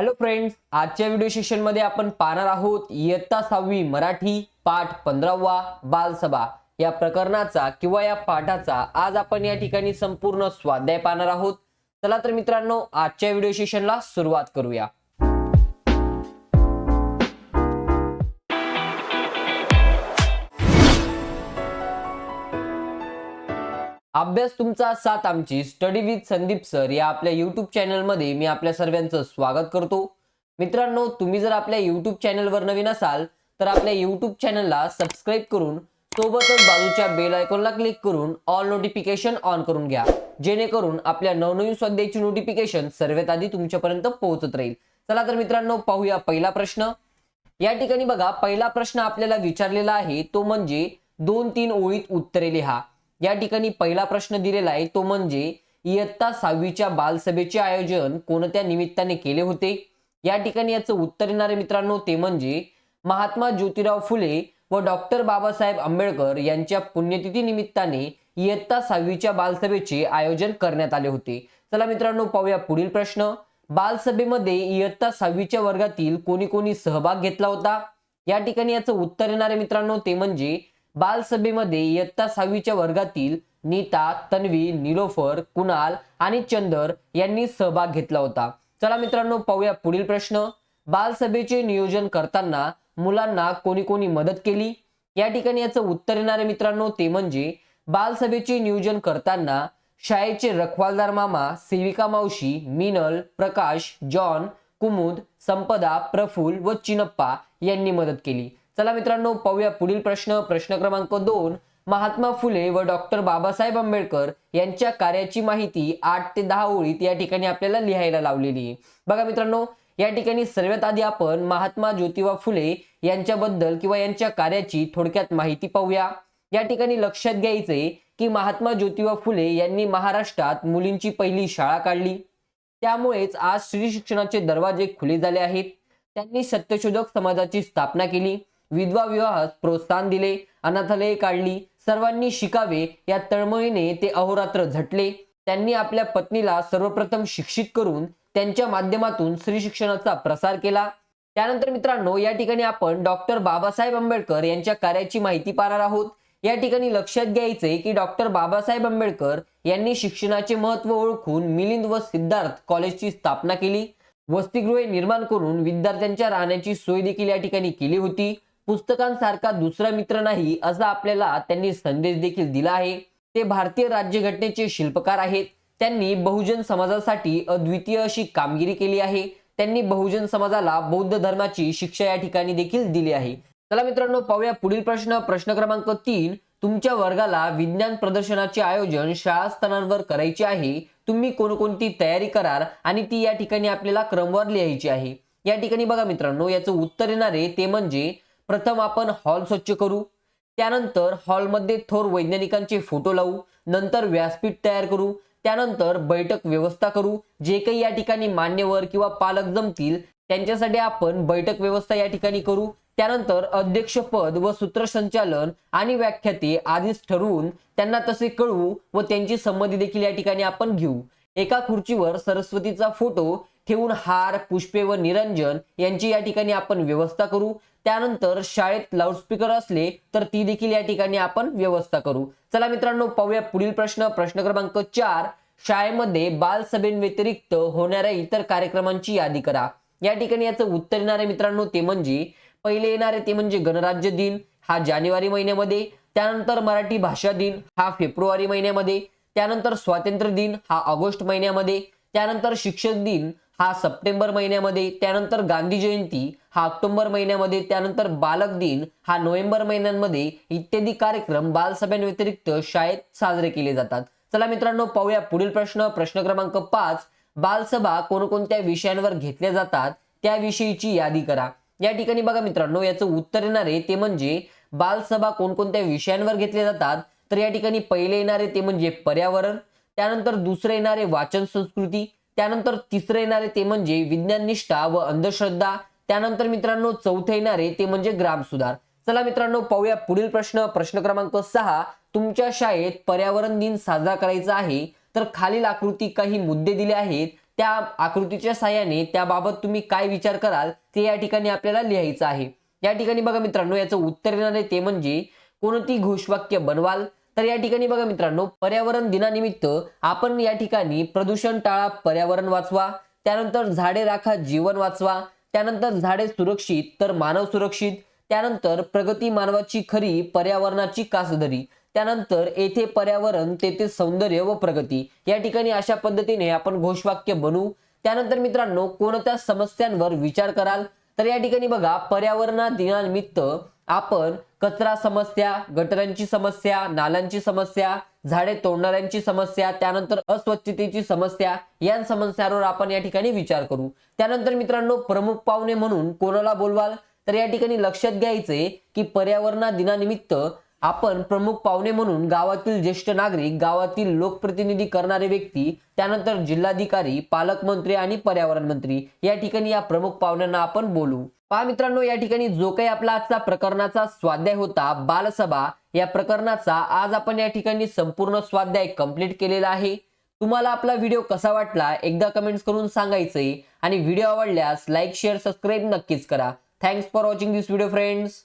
Hello friends आजच्या video सेशनमध्ये आपण पाहणार आहोत इयत्ता सहावी मराठी पाठ पंधरावा बालसभा. या प्रकरणाचा किंवा या पाठाचा आज आपण या ठिकाणी संपूर्ण स्वाध्याय पाहणार आहोत. चला तर मित्रांनो आजच्या व्हिडिओ सेशनला सुरुवात करूया. अभ्यास तुमचा साथ आमची. स्टडी विथ संदीप सर या आपल्या युट्यूब चॅनलमध्ये मी आपल्या सर्वांचं स्वागत करतो. मित्रांनो तुम्ही जर आपल्या युट्यूब चॅनलवर नवीन असाल तर आपल्या युट्यूब चॅनलला सबस्क्राईब करून सोबतच बाजूच्या बेल आयकॉनला क्लिक करून ऑल नोटिफिकेशन ऑन करून घ्या. जेणेकरून आपल्या नवनवीन स्वाध्यायची नोटिफिकेशन सर्वात आधी तुमच्यापर्यंत पोहोचत राहील. चला तर मित्रांनो पाहूया पहिला प्रश्न. या ठिकाणी बघा पहिला प्रश्न आपल्याला विचारलेला आहे तो म्हणजे दोन तीन ओळीत उत्तरे लिहा. या ठिकाणी पहिला प्रश्न दिलेला आहे तो म्हणजे इयत्ता सहावीच्या बालसभेचे आयोजन कोणत्या निमित्ताने केले होते? या ठिकाणी याचं उत्तर येणारे मित्रांनो ते म्हणजे महात्मा ज्योतिराव फुले व डॉक्टर बाबासाहेब आंबेडकर यांच्या पुण्यतिथी निमित्ताने इयत्ता सहावीच्या बालसभेचे आयोजन करण्यात आले होते. चला मित्रांनो पाहूया पुढील प्रश्न. बालसभेमध्ये इयत्ता सहावीच्या वर्गातील कोणी कोणी सहभाग घेतला होता? या ठिकाणी याचं उत्तर येणारे मित्रांनो ते म्हणजे बालसभेमध्ये इयत्ता सहावीच्या वर्गातील नीता तन्वी निलोफर कुणाल आणि चंदर यांनी सहभाग घेतला होता. चला मित्रांनो पाहूया पुढील प्रश्न. बालसभेचे नियोजन करताना मुलांना कोणी कोणी मदत केली? या ठिकाणी याचं उत्तर येणारे मित्रांनो ते म्हणजे बालसभेचे नियोजन करताना शाळेचे रखवालदार मामा सेविका मावशी मिनल प्रकाश जॉन कुमुद संपदा प्रफुल व चिनप्पा यांनी मदत केली. चला मित्रांनो पाहूया पुढील प्रश्न. प्रश्न क्रमांक दोन. महात्मा फुले व डॉक्टर बाबासाहेब आंबेडकर यांच्या कार्याची माहिती आठ ते दहा ओळीत या ठिकाणी आपल्याला लिहायला लावलेली आहे. बघा मित्रांनो या ठिकाणी सर्वात आधी आपण महात्मा ज्योतिबा फुले यांच्याबद्दल किंवा यांच्या कार्याची थोडक्यात माहिती पाहूया. या ठिकाणी लक्षात घ्यायचे की महात्मा ज्योतिबा फुले यांनी महाराष्ट्रात मुलींची पहिली शाळा काढली. त्यामुळेच आज स्त्री शिक्षणाचे दरवाजे खुले झाले आहेत. त्यांनी सत्यशोधक समाजाची स्थापना केली. विधवा विवाहास प्रोत्साहन दिले अनाथालये काढली सर्वांनी शिकावे या तळमळीने ते अहोरात्र झटले. त्यांनी आपल्या पत्नीला सर्वप्रथम शिक्षित करून त्यांच्या माध्यमातून स्त्री शिक्षणाचा प्रसार केला. त्यानंतर मित्रांनो या ठिकाणी आपण डॉक्टर बाबासाहेब आंबेडकर यांच्या कार्याची माहिती पाहणार आहोत. या ठिकाणी लक्षात घ्यायचे की डॉक्टर बाबासाहेब आंबेडकर यांनी शिक्षणाचे महत्त्व ओळखून मिलिंद व सिद्धार्थ कॉलेजची स्थापना केली. वसतिगृहे निर्माण करून विद्यार्थ्यांच्या राहण्याची सोय देखील या ठिकाणी केली होती. पुस्तकांसारखा दुसरा मित्र नाही असा आपल्याला त्यांनी संदेश देखील दिला आहे. ते भारतीय राज्यघटनेचे शिल्पकार आहेत. त्यांनी बहुजन समाजासाठी अद्वितीय अशी कामगिरी केली आहे. त्यांनी बहुजन समाजाला बौद्ध धर्माची शिक्षा या ठिकाणी देखील दिली आहे. चला मित्रांनो पाहूया पुढील प्रश्न. प्रश्न क्रमांक तीन. तुमच्या वर्गाला विज्ञान प्रदर्शनाचे आयोजन शाळा करायचे आहे. तुम्ही कोणकोणती तयारी कराल आणि ती या ठिकाणी आपल्याला क्रमवार लिहायची आहे. या ठिकाणी बघा मित्रांनो याचं उत्तर येणारे ते म्हणजे प्रथम आपण हॉल स्वच्छ करू त्यानंतर हॉलमध्ये थोर वैज्ञानिकांचे फोटो लावू नंतर व्यासपीठ तयार करू त्यानंतर बैठक व्यवस्था करू जे काही या ठिकाणी मान्यवर किंवा पालक जमतील त्यांच्यासाठी आपण बैठक व्यवस्था या ठिकाणी करू त्यानंतर अध्यक्षपद व सूत्रसंचालन आणि व्याख्याते आधीच ठरवून त्यांना तसे कळवू व त्यांची संमती देखील या ठिकाणी आपण घेऊ. एका खुर्चीवर सरस्वतीचा फोटो ठेवून हार पुष्पे व निरंजन यांची या ठिकाणी आपण व्यवस्था करू. त्यानंतर शाळेत लाऊडस्पीकर असले तर ती देखील या ठिकाणी आपण व्यवस्था करू. चला मित्रांनो पाहूया पुढील प्रश्न. प्रश्न क्रमांक चार. शाळेमध्ये बालसभेव्यतिरिक्त होणाऱ्या इतर कार्यक्रमांची यादी करा. या ठिकाणी याचं उत्तर येणारे मित्रांनो ते म्हणजे पहिले येणारे ते म्हणजे गणराज्य दिन हा जानेवारी महिन्यामध्ये. त्यानंतर मराठी भाषा दिन हा फेब्रुवारी महिन्यामध्ये. त्यानंतर स्वातंत्र्य दिन हा ऑगस्ट महिन्यामध्ये. त्यानंतर शिक्षक दिन हा सप्टेंबर महिन्यामध्ये त्यानंतर गांधी जयंती हा ऑक्टोबर महिन्यामध्ये त्यानंतर बालक दिन हा नोव्हेंबर महिन्यांमध्ये इत्यादी कार्यक्रम बालसभेव्यतिरिक्त शाळेत साजरे केले जातात. चला मित्रांनो पाहूया पुढील प्रश्न. प्रश्न क्रमांक पाच बालसभा कोणकोणत्या विषयांवर घेतल्या जातात त्याविषयीची यादी करा. या ठिकाणी बघा मित्रांनो याचं उत्तर येणारे ते म्हणजे बालसभा कोणकोणत्या विषयांवर घेतले जातात तर या ठिकाणी पहिले येणारे ते म्हणजे पर्यावरण त्यानंतर दुसरे येणारे वाचन संस्कृती त्यानंतर तिसरे येणारे ते म्हणजे विज्ञान निष्ठा व अंधश्रद्धा. त्यानंतर मित्रांनो चौथे येणारे ते म्हणजे ग्राम सुधार. चला मित्रांनो पाहूया पुढील प्रश्न. प्रश्न क्रमांक सहा. तुमच्या शाळेत पर्यावरण दिन साजरा करायचा आहे. तर खालील आकृती काही मुद्दे दिले आहेत. त्या आकृतीच्या साह्याने त्याबाबत तुम्ही काय विचार कराल ते या ठिकाणी आपल्याला लिहायचं आहे. या ठिकाणी बघा मित्रांनो याचं उत्तर येणार आहे ते म्हणजे कोणती घोषवाक्य बनवाल? तर या ठिकाणी बघा मित्रांनो पर्यावरण दिनानिमित्त आपण या ठिकाणी प्रदूषण टाळा पर्यावरण वाचवा त्यानंतर झाडे राखा जीवन वाचवा त्यानंतर झाडे सुरक्षित तर मानव सुरक्षित त्यानंतर प्रगती मानवाची खरी पर्यावरणाची कासधरी त्यानंतर येथे पर्यावरण तेथे सौंदर्य व प्रगती. या ठिकाणी अशा पद्धतीने आपण घोषवाक्य बनवू त्यानंतर मित्रांनो कोणत्या समस्यांवर विचार कराल? तर या ठिकाणी बघा पर्यावरणा दिनानिमित्त आपण कचरा समस्या गटरांची समस्या नालांची समस्या झाडे तोडणाऱ्यांची समस्या त्यानंतर अस्वच्छतेची समस्या या समस्यांवर आपण या ठिकाणी विचार करू. त्यानंतर मित्रांनो प्रमुख पाहुणे म्हणून कोणाला बोलवाल? तर या ठिकाणी लक्षात घ्यायचे की पर्यावरणा दिनानिमित्त आपण प्रमुख पाहुणे म्हणून गावातील ज्येष्ठ नागरिक गावातील लोकप्रतिनिधी करणारे व्यक्ती त्यानंतर जिल्हाधिकारी पालकमंत्री आणि पर्यावरण मंत्री या ठिकाणी या प्रमुख पाहुण्यांना आपण बोलू. पहा मित्रांनो या ठिकाणी जो काही आपला आजचा प्रकरणाचा स्वाध्याय होता बालसभा या प्रकरणाचा आज आपण या ठिकाणी संपूर्ण स्वाध्याय कंप्लीट केलेला आहे. तुम्हाला आपला व्हिडिओ कसा वाटला एकदा कमेंट्स करून सांगायचंय. आणि व्हिडिओ आवडल्यास लाईक शेअर सबस्क्राईब नक्कीच करा. Thanks for watching this video friends